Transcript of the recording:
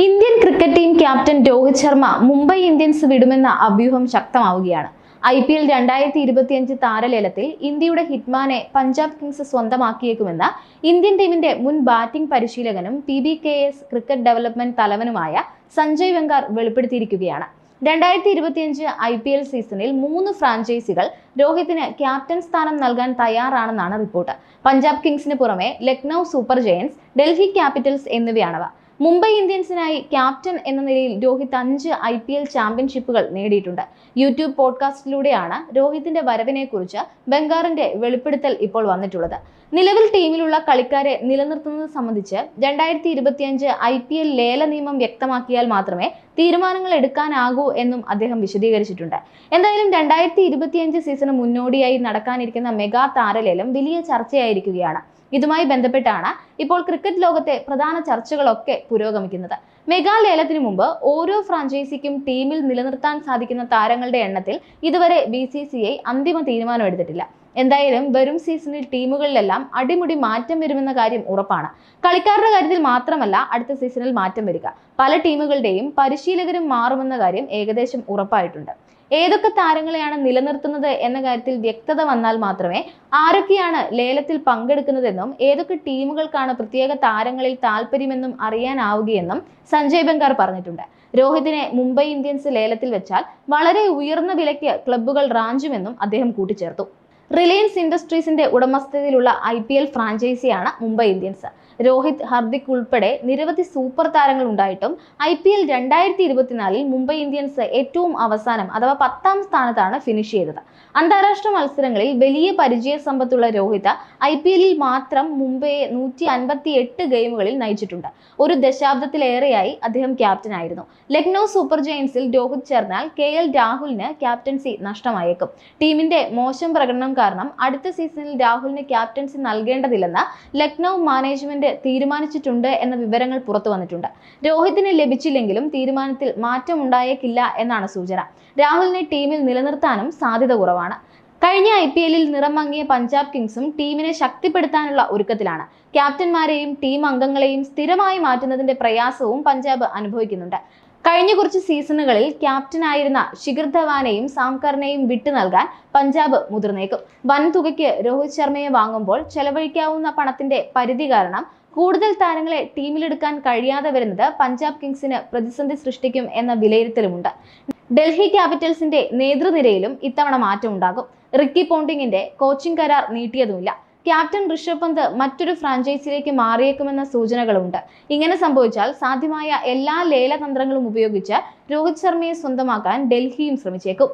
Indian cricket team captain Rohit Sharma Mumbai Indians വിടുമെന്ന അഭ്യൂഹം ശക്തമാവുകയാണ്. I P L രണ്ടായിരത്തി ഇരുപത്തിയഞ്ച് താരലേലത്തിൽ ഇന്ത്യയുടെ ഹിറ്റ്മാനെ പഞ്ചാബ് കിങ്സ് സ്വന്തമാക്കിയേക്കുമെന്ന് ഇന്ത്യൻ ടീമിന്റെ മുൻ batting പരിശീലകനും P B K S cricket development തലവനുമായ Sanjay വെങ്കാർ വെളിപ്പെടുത്തിയിരിക്കുകയാണ്. രണ്ടായിരത്തി ഇരുപത്തിയഞ്ച് ഐ പി എൽ സീസണിൽ മൂന്ന് ഫ്രാഞ്ചൈസികൾ രോഹിത്തിന് ക്യാപ്റ്റൻ സ്ഥാനം നൽകാൻ തയ്യാറാണെന്നാണ് റിപ്പോർട്ട്. പഞ്ചാബ് കിങ്സിന് പുറമെ Lucknow Super Giants Delhi Capitals എന്നിവയാണവ. Mumbai ഇന്ത്യൻസിനായി ക്യാപ്റ്റൻ എന്ന നിലയിൽ രോഹിത് അഞ്ച് ഐ പി എൽ ചാമ്പ്യൻഷിപ്പുകൾ നേടിയിട്ടുണ്ട്. യൂട്യൂബ് പോഡ്കാസ്റ്റിലൂടെയാണ് രോഹിത്തിന്റെ വരവിനെക്കുറിച്ച് ബംഗാറിന്റെ വെളിപ്പെടുത്തൽ ഇപ്പോൾ വന്നിട്ടുള്ളത്. നിലവിൽ ടീമിലുള്ള കളിക്കാരെ നിലനിർത്തുന്നത് സംബന്ധിച്ച് രണ്ടായിരത്തി ഇരുപത്തിയഞ്ച് ഐ പി എൽ ലേല നിയമം വ്യക്തമാക്കിയാൽ മാത്രമേ തീരുമാനങ്ങൾ എടുക്കാനാകൂ എന്നും അദ്ദേഹം വിശദീകരിച്ചിട്ടുണ്ട്. എന്തായാലും രണ്ടായിരത്തി ഇരുപത്തിയഞ്ച് സീസണ് മുന്നോടിയായി നടക്കാനിരിക്കുന്ന മെഗാ താരലേലം വലിയ ചർച്ചയായിരിക്കുകയാണ്. ഇതുമായി ബന്ധപ്പെട്ടാണ് ഇപ്പോൾ ക്രിക്കറ്റ് ലോകത്തെ പ്രധാന ചർച്ചകളൊക്കെ പുരോഗമിക്കുന്നത്. മെഗാ ലേലത്തിന് മുമ്പ് ഓരോ ഫ്രാഞ്ചൈസിക്കും ടീമിൽ നിലനിർത്താൻ സാധിക്കുന്ന താരങ്ങളുടെ എണ്ണത്തിൽ ഇതുവരെ ബി അന്തിമ തീരുമാനം എടുത്തിട്ടില്ല. എന്തായാലും വരും സീസണിൽ ടീമുകളിലെല്ലാം അടിമുടി മാറ്റം വരുമെന്ന കാര്യം ഉറപ്പാണ്. കളിക്കാരുടെ കാര്യത്തിൽ മാത്രമല്ല അടുത്ത സീസണിൽ മാറ്റം വരിക. പല ടീമുകളുടെയും പരിശീലകരും മാറുമെന്ന കാര്യം ഏകദേശം ഉറപ്പായിട്ടുണ്ട്. ഏതൊക്കെ താരങ്ങളെയാണ് നിലനിർത്തുന്നത് എന്ന കാര്യത്തിൽ വ്യക്തത വന്നാൽ മാത്രമേ ആരൊക്കെയാണ് ലേലത്തിൽ പങ്കെടുക്കുന്നതെന്നും ഏതൊക്കെ ടീമുകൾക്കാണ് പ്രത്യേക താരങ്ങളിൽ താല്പര്യമെന്നും അറിയാനാവുകയെന്നും സഞ്ജയ് ബംഗാർ പറഞ്ഞിട്ടുണ്ട്. രോഹിതിനെ മുംബൈ ഇന്ത്യൻസ് ലേലത്തിൽ വെച്ചാൽ വളരെ ഉയർന്ന വിലയ്ക്ക് ക്ലബ്ബുകൾ റാഞ്ചുമെന്നും അദ്ദേഹം കൂട്ടിച്ചേർത്തു. റിലയൻസ് ഇൻഡസ്ട്രീസിന്റെ ഉടമസ്ഥതയിലുള്ള ഐ പി എൽ ഫ്രാഞ്ചൈസിയാണ് മുംബൈ ഇന്ത്യൻസ്. രോഹിത് ഹർദിക് ഉൾപ്പെടെ നിരവധി സൂപ്പർ താരങ്ങൾ ഉണ്ടായിട്ടും ഐ പി എൽ രണ്ടായിരത്തി ഇരുപത്തിനാലിൽ മുംബൈ ഇന്ത്യൻസ് ഏറ്റവും അവസാനം അഥവാ പത്താം സ്ഥാനത്താണ് ഫിനിഷ് ചെയ്തത്. അന്താരാഷ്ട്ര മത്സരങ്ങളിൽ വലിയ പരിചയ സമ്പത്തുള്ള രോഹിത് ഐ പി എല്ലിൽ മാത്രം മുംബൈയെ നൂറ്റി അൻപത്തി എട്ട് ഗെയിമുകളിൽ നയിച്ചിട്ടുണ്ട്. ഒരു ദശാബ്ദത്തിലേറെയായി അദ്ദേഹം ക്യാപ്റ്റൻ ആയിരുന്നു. ലക്നൗ സൂപ്പർ ജയൻസിൽ രോഹിത് ചേർന്നാൽ കെ എൽ രാഹുലിന് ക്യാപ്റ്റൻസി നഷ്ടമായേക്കും. ടീമിന്റെ മോശം പ്രകടനം കാരണം അടുത്ത സീസണിൽ രാഹുലിന് ക്യാപ്റ്റൻസി നൽകേണ്ടതില്ലെന്ന് ലക്നൗ മാനേജ്മെന്റ് തീരുമാനിച്ചിട്ടുണ്ട് എന്ന വിവരങ്ങൾ പുറത്തു വന്നിട്ടുണ്ട്. രോഹിതിന് ലഭിച്ചില്ലെങ്കിലും തീരുമാനത്തിൽ മാറ്റമുണ്ടായേക്കില്ല എന്നാണ് സൂചന. രാഹുലിനെ ടീമിൽ നിലനിർത്താനും സാധ്യത കുറവാണ്. കഴിഞ്ഞ ഐ പി എല്ലിൽ നിറം മങ്ങിയ പഞ്ചാബ് കിങ്സും ടീമിനെ ശക്തിപ്പെടുത്താനുള്ള ഒരുക്കത്തിലാണ്. ക്യാപ്റ്റന്മാരെയും ടീം അംഗങ്ങളെയും സ്ഥിരമായി മാറ്റുന്നതിന്റെ പ്രയാസവും പഞ്ചാബ് അനുഭവിക്കുന്നുണ്ട്. കഴിഞ്ഞ കുറച്ച് സീസണുകളിൽ ക്യാപ്റ്റനായിരുന്ന ശിഖർ ധവാനെയും സാംകറിനെയും വിട്ടു നൽകാൻ പഞ്ചാബ് മുതിർന്നേക്കും. വൻതുകയ്ക്ക് രോഹിത് ശർമ്മയെ വാങ്ങുമ്പോൾ ചെലവഴിക്കാവുന്ന പണത്തിന്റെ പരിധി കാരണം കൂടുതൽ താരങ്ങളെ ടീമിലെടുക്കാൻ കഴിയാതെ വരുന്നത് പഞ്ചാബ് കിങ്സിന് പ്രതിസന്ധി സൃഷ്ടിക്കും എന്ന വിലയിരുത്തലുമുണ്ട്. ഡൽഹി ക്യാപിറ്റൽസിന്റെ നേതൃനിരയിലും ഇത്തവണ മാറ്റമുണ്ടാകും. റിക്കി പോണ്ടിങ്ങിന്റെ കോച്ചിംഗ് കരാർ നീട്ടിയതുമില്ല. ക്യാപ്റ്റൻ ഋഷഭ് പന്ത് മറ്റൊരു ഫ്രാഞ്ചൈസിയിലേക്ക് മാറിയേക്കുമെന്ന സൂചനകളുണ്ട്. ഇങ്ങനെ സംഭവിച്ചാൽ സാധ്യമായ എല്ലാ ലേലതന്ത്രങ്ങളും ഉപയോഗിച്ച് രോഹിത് ശർമ്മയെ സ്വന്തമാക്കാൻ ഡൽഹിയും ശ്രമിച്ചേക്കും.